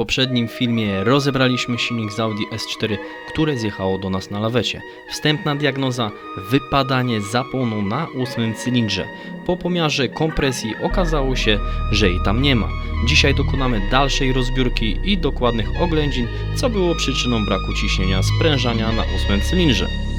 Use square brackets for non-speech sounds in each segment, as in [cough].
poprzednim filmie rozebraliśmy silnik z Audi S4, które zjechało do nas na lawecie. Wstępna diagnoza wypadanie zapłonu na ósmym cylindrze. Po pomiarze kompresji okazało się, że jej tam nie ma. Dzisiaj dokonamy dalszej rozbiórki i dokładnych oględzin, co było przyczyną braku ciśnienia sprężania na ósmym cylindrze.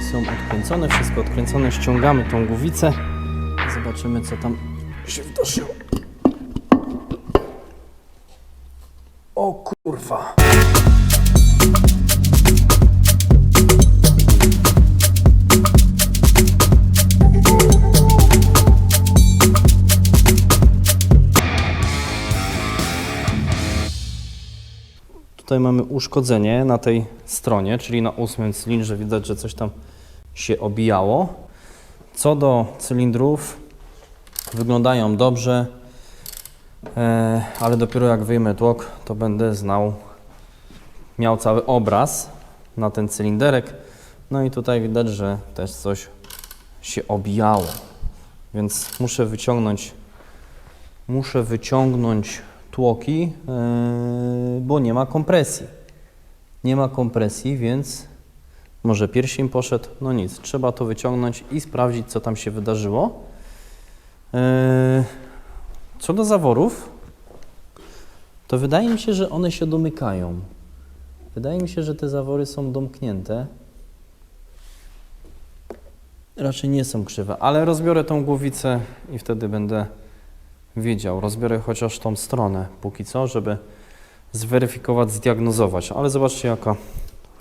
Są odkręcone, wszystko odkręcone, ściągamy tą głowicę. Zobaczymy co tam się wydarzyło. O kurwa. Tutaj mamy uszkodzenie na tej stronie, czyli na ósmym cylindrze widać, że coś tam się obijało. Co do cylindrów, wyglądają dobrze, e, ale dopiero jak wyjmę tłok, to będę znał, miał cały obraz na ten cylinderek. No i tutaj widać, że też coś się obijało, więc muszę wyciągnąć muszę wyciągnąć tłoki, yy, bo nie ma kompresji. Nie ma kompresji, więc może pierścień poszedł, no nic, trzeba to wyciągnąć i sprawdzić, co tam się wydarzyło. Yy, Co do zaworów, to wydaje mi się, że one się domykają. Wydaje mi się, że te zawory są domknięte. Raczej nie są krzywe, ale rozbiorę tą głowicę i wtedy będę wiedział. Rozbiorę chociaż tą stronę póki co, żeby zweryfikować, zdiagnozować. Ale zobaczcie jaka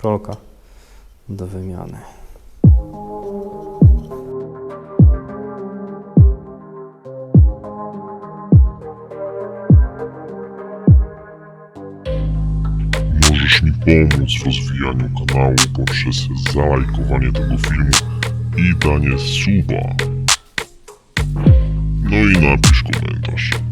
rolka do wymiany. Możesz mi pomóc w rozwijaniu kanału poprzez zalajkowanie tego filmu i danie suba. No i napisz komentarz.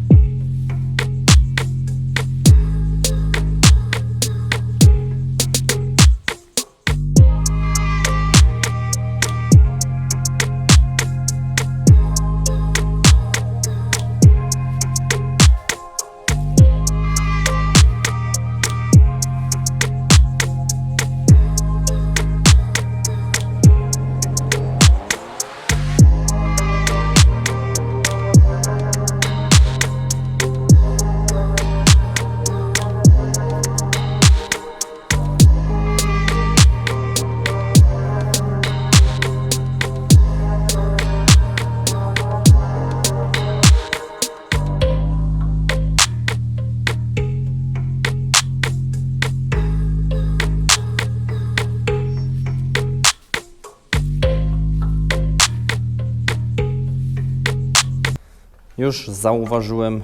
Już zauważyłem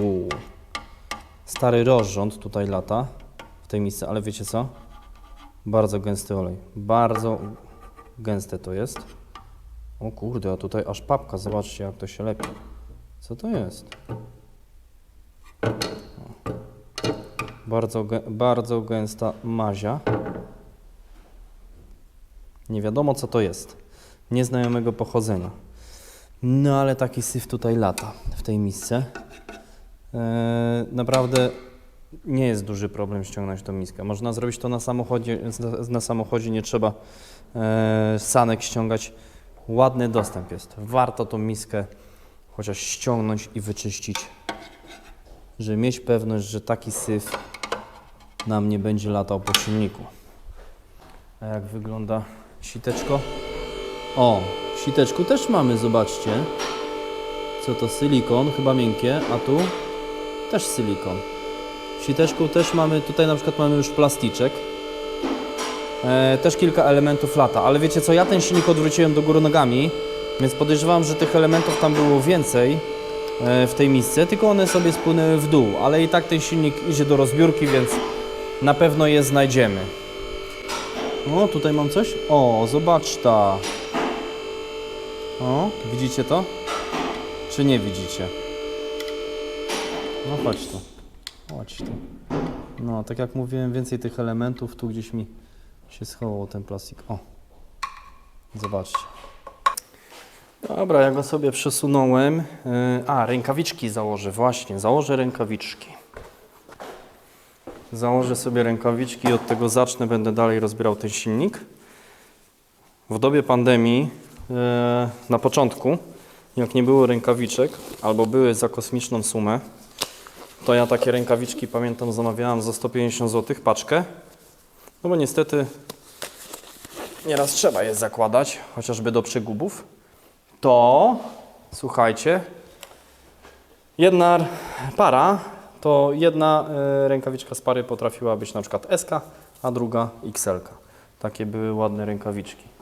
uu, stary rozrząd tutaj lata w tej miejscu, ale wiecie co? Bardzo gęsty olej. Bardzo gęste to jest. O kurde, a tutaj aż papka. Zobaczcie jak to się lepi. Co to jest? Bardzo, bardzo gęsta mazia. Nie wiadomo co to jest. Nieznajomego pochodzenia. No ale taki syf tutaj lata w tej misce. Eee, naprawdę nie jest duży problem ściągnąć tą miskę. Można zrobić to na samochodzie, na samochodzie nie trzeba eee, sanek ściągać. Ładny dostęp jest. Warto tą miskę chociaż ściągnąć i wyczyścić, żeby mieć pewność, że taki syf nam nie będzie latał po silniku. A jak wygląda siteczko? O, w siteczku też mamy, zobaczcie. Co to? Silikon, chyba miękkie, a tu też silikon. W siteczku też mamy, tutaj na przykład mamy już plasticzek. E, też kilka elementów lata, ale wiecie co, ja ten silnik odwróciłem do góry nogami, więc podejrzewam, że tych elementów tam było więcej e, w tej misce, tylko one sobie spłynęły w dół, ale i tak ten silnik idzie do rozbiórki, więc na pewno je znajdziemy. O, tutaj mam coś. O, zobacz ta. O, widzicie to? Czy nie widzicie? No chodź tu. Chodź tu. No, tak jak mówiłem, więcej tych elementów. Tu gdzieś mi się schował ten plastik. O. Zobaczcie. Dobra, ja go sobie przesunąłem. Yy, A, rękawiczki założę, właśnie. Założę rękawiczki. Założę sobie rękawiczki i od tego zacznę, będę dalej rozbierał ten silnik. W dobie pandemii, e, na początku, jak nie było rękawiczek, albo były za kosmiczną sumę, to ja takie rękawiczki, pamiętam, zamawiałem za 150 zł paczkę. No bo niestety nieraz trzeba je zakładać, chociażby do przegubów. To, słuchajcie, Jedna para, to jedna e, rękawiczka z pary potrafiła być na przykład SK, a druga XL. -ka. Takie były ładne rękawiczki.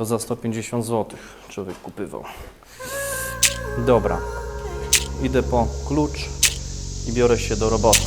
To za 150 zł człowiek kupywał. Dobra, idę po klucz i biorę się do roboty.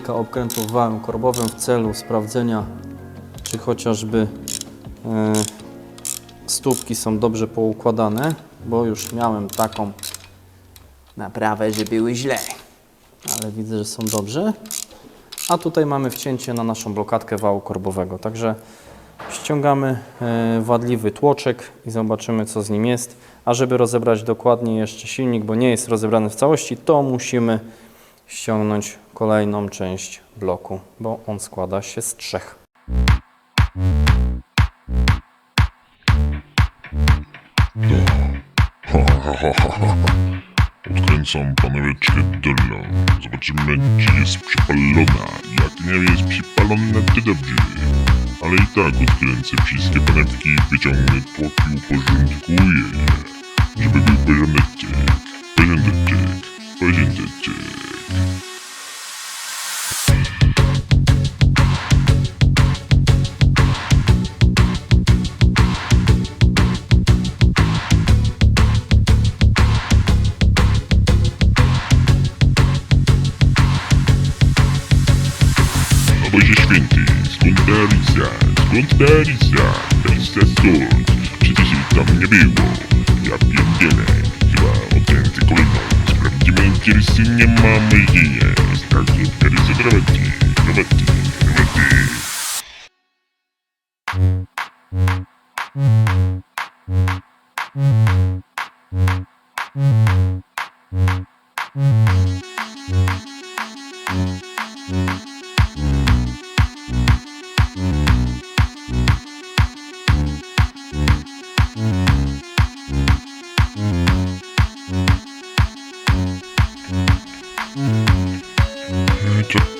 Kilka okrętów wałem korbowym w celu sprawdzenia, czy chociażby e, stópki są dobrze poukładane, bo już miałem taką naprawę, że były źle. Ale widzę, że są dobrze. A tutaj mamy wcięcie na naszą blokadkę wału korbowego. Także ściągamy e, wadliwy tłoczek i zobaczymy, co z nim jest. A żeby rozebrać dokładnie jeszcze silnik, bo nie jest rozebrany w całości, to musimy ściągnąć kolejną część bloku, bo on składa się z trzech. [laughs] Odkręcam paneweczkę dolną. Zobaczymy, czy jest przypalona. Jak nie jest przypalona, to dobrze. Ale i tak odkręcę wszystkie panewki, wyciągnę tłok i uporządkuję je. Żeby był porządeczek, porządeczek, porządeczek. Alisa? Skąd ta Alisa? Alisa stąd, przecież jej tam nie było. Ja pierdzielę, chyba odkręcę kolejną. Sprawdzimy, czy rysy nie mamy, gdzie jest. Także rysy do roboty, roboty, roboty.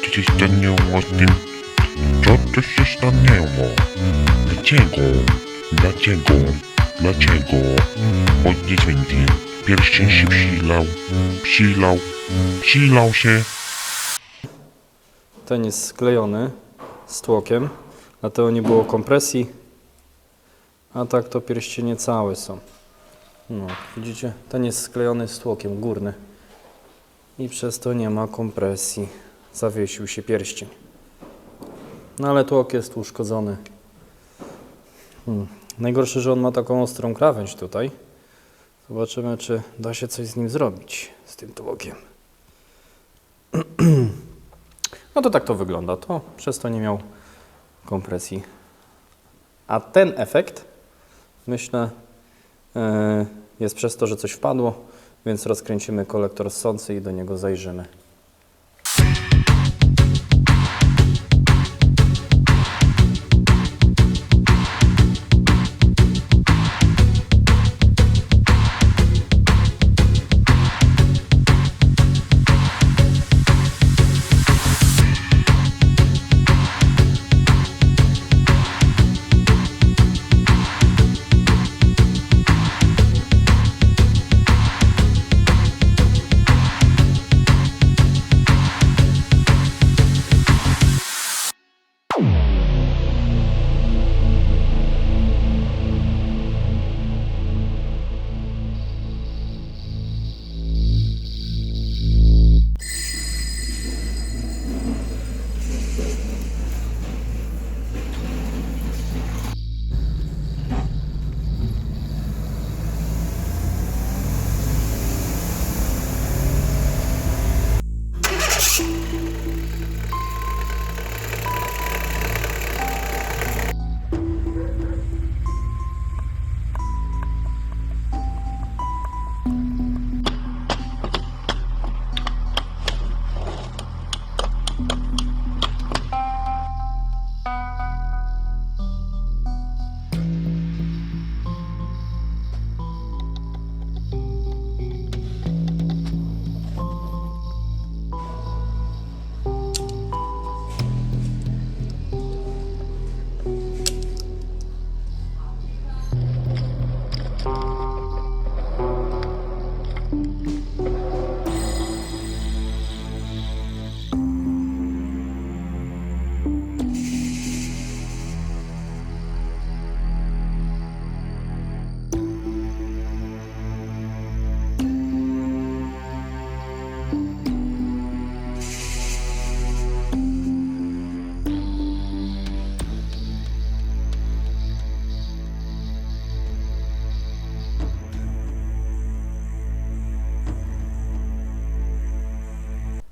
Co się stanęło z tym? Co tu się stanęło? Dlaczego? Dlaczego? Dlaczego? Ojcze Święty, pierścień się przysilał, przysilał, przysilał się. Ten jest sklejony z tłokiem. dlatego nie było kompresji. A tak to pierścienie całe są. No, widzicie? Ten jest sklejony z tłokiem górny. I przez to nie ma kompresji. Zawiesił się pierścień. No ale tłok jest uszkodzony. Hmm. Najgorsze, że on ma taką ostrą krawędź tutaj. Zobaczymy, czy da się coś z nim zrobić, z tym tłokiem. [clears throat] No to tak to wygląda. To przez to nie miał kompresji. A ten efekt, myślę, e, jest przez to, że coś wpadło, więc rozkręcimy kolektor ssący i do niego zajrzymy.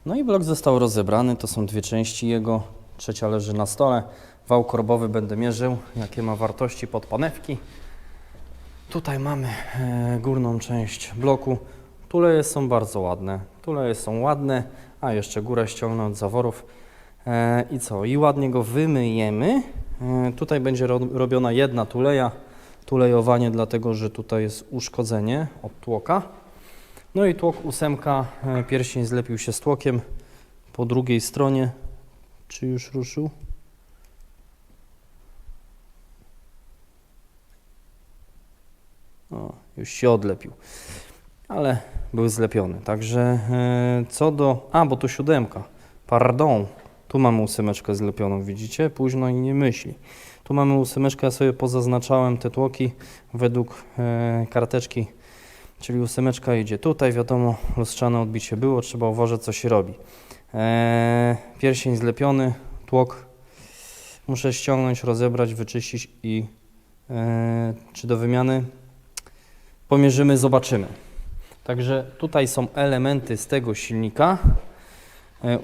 No i blok został rozebrany, to są dwie części jego. Trzecia leży na stole. Wał korbowy będę mierzył, jakie ma wartości pod panewki. Tutaj mamy e, górną część bloku. Tuleje są bardzo ładne. Tuleje są ładne, a jeszcze górę ściągnę od zaworów. E, I co? I ładnie go wymyjemy. E, tutaj będzie ro robiona jedna tuleja. Tulejowanie, dlatego że tutaj jest uszkodzenie od tłoka. No i tłok ósemka, e, pierścień zlepił się z tłokiem. Po drugiej stronie, czy już ruszył? O, już się odlepił, ale był zlepiony. Także e, co do... A, bo to siódemka. Pardon. Tu mamy ósemeczkę zlepioną, widzicie? Późno i nie myśli. Tu mamy ósemeczkę, ja sobie pozaznaczałem te tłoki według e, karteczki Czyli ósemeczka idzie tutaj, wiadomo, lustrzane odbicie było, trzeba uważać co się robi. Eee, pierścień zlepiony, tłok muszę ściągnąć, rozebrać, wyczyścić i eee, czy do wymiany pomierzymy, zobaczymy. Także tutaj są elementy z tego silnika. Eee,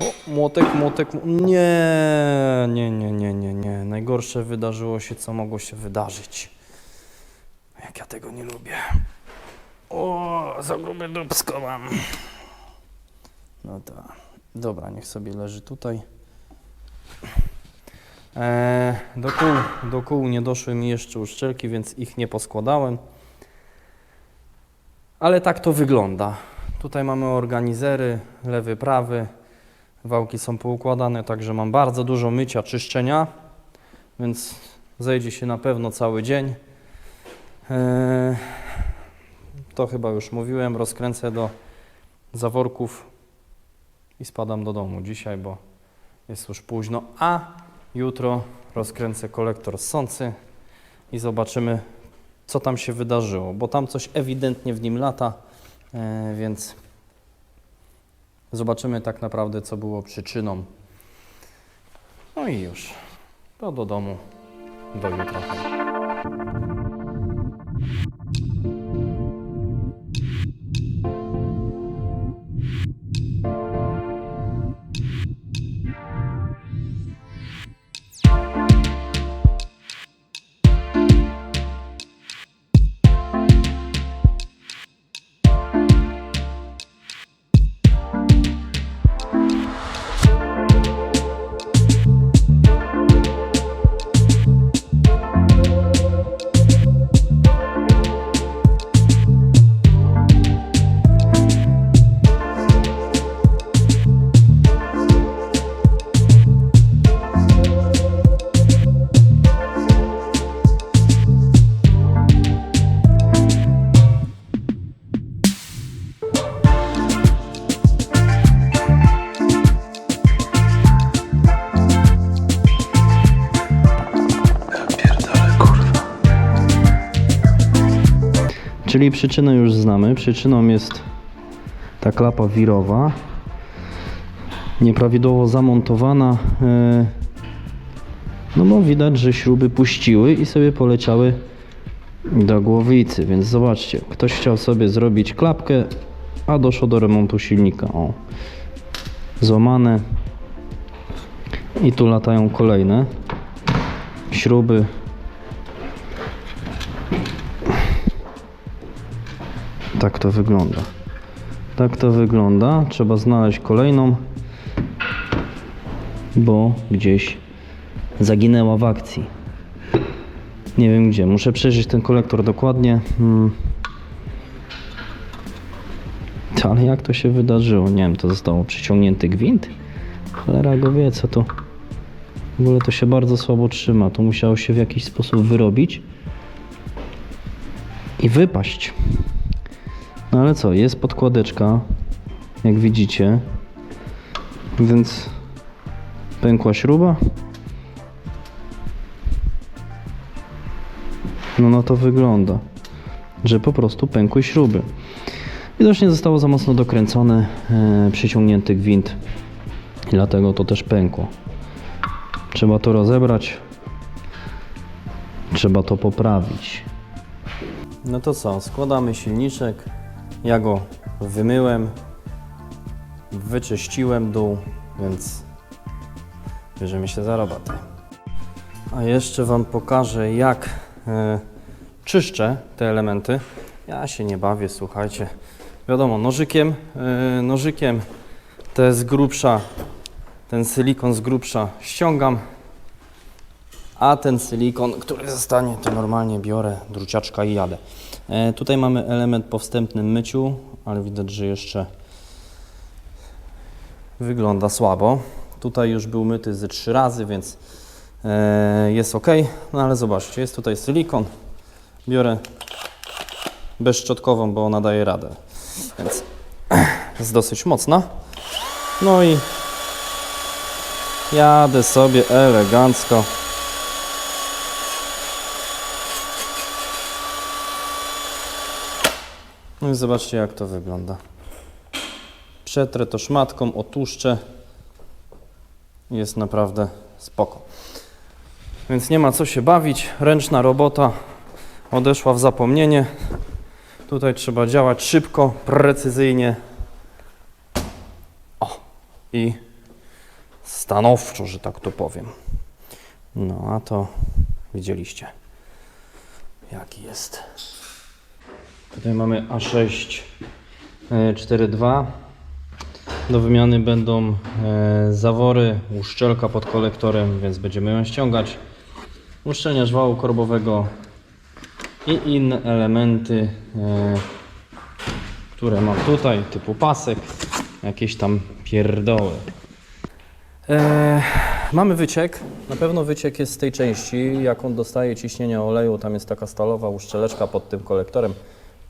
o, młotek, młotek, mł- nie, nie, nie, nie, nie, nie. Najgorsze wydarzyło się, co mogło się wydarzyć. Jak ja tego nie lubię. O, za grube dubsko mam. No to, dobra, niech sobie leży tutaj. E, do, kół, do kół nie doszły mi jeszcze uszczelki, więc ich nie poskładałem. Ale tak to wygląda. Tutaj mamy organizery, lewy, prawy. Wałki są poukładane, także mam bardzo dużo mycia, czyszczenia, więc zejdzie się na pewno cały dzień. E, to chyba już mówiłem, rozkręcę do zaworków i spadam do domu dzisiaj, bo jest już późno, a jutro rozkręcę kolektor ssący i zobaczymy, co tam się wydarzyło, bo tam coś ewidentnie w nim lata, e, więc zobaczymy tak naprawdę, co było przyczyną. No i już. To do domu. Do jutra. Czyli przyczynę już znamy. Przyczyną jest ta klapa wirowa, nieprawidłowo zamontowana. e, No bo widać, że śruby puściły i sobie poleciały do głowicy, więc zobaczcie, ktoś chciał sobie zrobić klapkę, a doszło do remontu silnika. O, złamane. I tu latają kolejne śruby. Tak to wygląda. Tak to wygląda. Trzeba znaleźć kolejną, bo gdzieś zaginęła w akcji. Nie wiem gdzie. Muszę przejrzeć ten kolektor dokładnie. Hmm. Ale jak to się wydarzyło? Nie wiem, to zostało przyciągnięty gwint? Cholera go wie, co to... W ogóle to się bardzo słabo trzyma. To musiało się w jakiś sposób wyrobić i wypaść. No ale co, jest podkładeczka, jak widzicie, więc pękła śruba. No na to wygląda, że po prostu pękły śruby. Widocznie zostało za mocno dokręcony, e, przyciągnięty gwint dlatego to też pękło. Trzeba to rozebrać, trzeba to poprawić. No to co, składamy silniczek. Ja go wymyłem, wyczyściłem dół, więc bierzemy się za robotę. A jeszcze Wam pokażę, jak e, czyszczę te elementy. Ja się nie bawię, słuchajcie. Wiadomo, nożykiem, e, nożykiem te z grubsza, ten silikon z grubsza ściągam, a ten silikon, który zostanie, to normalnie biorę druciaczka i jadę. E, tutaj mamy element po wstępnym myciu, ale widać, że jeszcze wygląda słabo. Tutaj już był myty ze trzy razy, więc e, jest ok. No ale zobaczcie, jest tutaj silikon. Biorę bezszczotkową, bo ona daje radę. Więc [clears throat] jest dosyć mocna. No i jadę sobie elegancko. Zobaczcie jak to wygląda. Przetrę to szmatką, otłuszczę. Jest naprawdę spoko. Więc nie ma co się bawić. Ręczna robota odeszła w zapomnienie. Tutaj trzeba działać szybko, precyzyjnie. O! I stanowczo, że tak to powiem. No a to widzieliście, jaki jest. Tutaj mamy A6 e, 4.2. Do wymiany będą e, zawory, uszczelka pod kolektorem, więc będziemy ją ściągać. Uszczelniacz wału korbowego i inne elementy, e, które mam tutaj, typu pasek, jakieś tam pierdoły. E, mamy wyciek. Na pewno wyciek jest z tej części, jaką dostaje ciśnienia oleju. Tam jest taka stalowa uszczeleczka pod tym kolektorem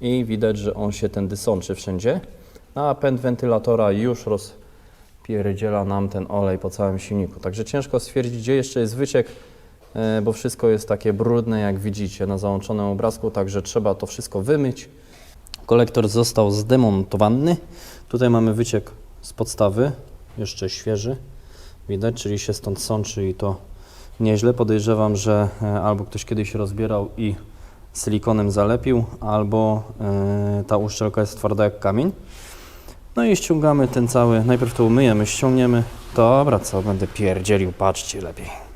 i widać, że on się tędy sączy wszędzie. A pęd wentylatora już rozpierdziela nam ten olej po całym silniku. Także ciężko stwierdzić, gdzie jeszcze jest wyciek. e, bo wszystko jest takie brudne, jak widzicie na załączonym obrazku, także trzeba to wszystko wymyć. Kolektor został zdemontowany. Tutaj mamy wyciek z podstawy, jeszcze świeży, widać, czyli się stąd sączy i to nieźle. Podejrzewam, że e, albo ktoś kiedyś rozbierał i silikonem zalepił, albo e, ta uszczelka jest twarda jak kamień. No i ściągamy ten cały, najpierw to umyjemy, ściągniemy. Dobra, co będę pierdzielił, patrzcie lepiej.